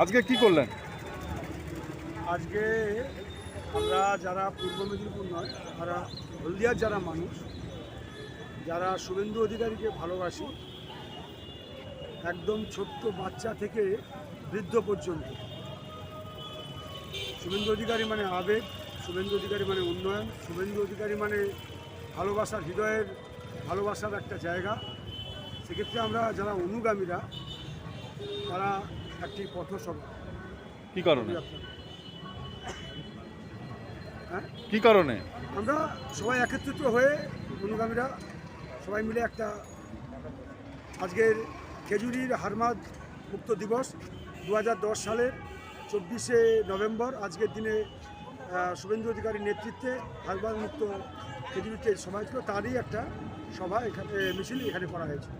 আজকে কি করলেন? আজকে আমরা যারা পূর্ব মেদিনীপুর নয় যারা হলদিয়ার যারা মানুষ, যারা শুভেন্দু অধিকারীকে ভালোবাসি, একদম ছোট্ট বাচ্চা থেকে বৃদ্ধ পর্যন্ত। শুভেন্দু অধিকারী মানে আবেগ, শুভেন্দু অধিকারী মানে উন্নয়ন, শুভেন্দু অধিকারী মানে ভালোবাসার হৃদয়ের, ভালোবাসার একটা জায়গা। সেক্ষেত্রে আমরা যারা অনুগামীরা, তারা একটি পথসভা কি কারণে? হ্যাঁ কি কারণে? আমরা সবাই একত্রিত হয়ে অনুগামীরা সবাই মিলে একটা আজকের খেজুরির হারমাদ মুক্ত দিবস দু হাজার দশ সালের চব্বিশে নভেম্বর আজকের দিনে শুভেন্দু অধিকারীর নেতৃত্বে হারমাদ মুক্ত খেজুরিতে সভা ছিল তারই একটা সভা এখানে মিছিল এখানে করা হয়েছে।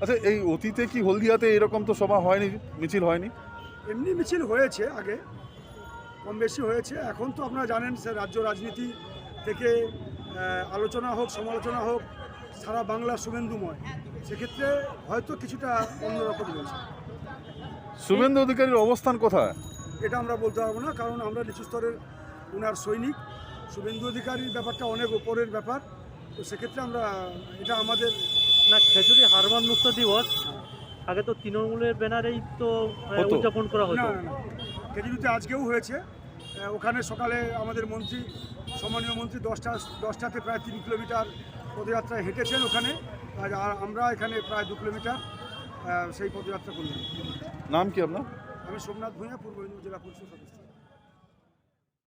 আচ্ছা এই অতীতে কি হলদিয়াতে এরকম তো সভা হয়নি মিছিল হয়নি? এমনি মিছিল হয়েছে আগে কম বেশি হয়েছে। এখন তো আপনারা জানেন সে রাজ্য রাজনীতি থেকে আলোচনা হোক সমালোচনা হোক সারা বাংলা শুভেন্দুময়। সেক্ষেত্রে হয়তো কিছুটা অন্যরকম রয়েছে শুভেন্দু অধিকারীর অবস্থান কোথায়? এটা আমরা বলতে পারব না কারণ আমরা নিচু স্তরের ওনার সৈনিক। শুভেন্দু অধিকারীর ব্যাপারটা অনেক ওপরের ব্যাপার। তো সেক্ষেত্রে আমরা এটা আমাদের না মুক্ত দিবস। আগে তো তৃণমূলের ব্যানারেই তো উদযাপন করা হতো। না না আজকেও হয়েছে। ওখানে সকালে আমাদের মন্ত্রী সম্মানীয় মন্ত্রী দশটা দশটাতে প্রায় তিন কিলোমিটার পদযাত্রায় হেঁটেছেন ওখানে। আর আর আমরা এখানে প্রায় দু কিলোমিটার সেই পদযাত্রা করলাম। নাম কি আপনার? আমি সোমনাথ ভূঁইয়া পূর্ব মেদিনীপুর জেলা পরিষদ সদস্য।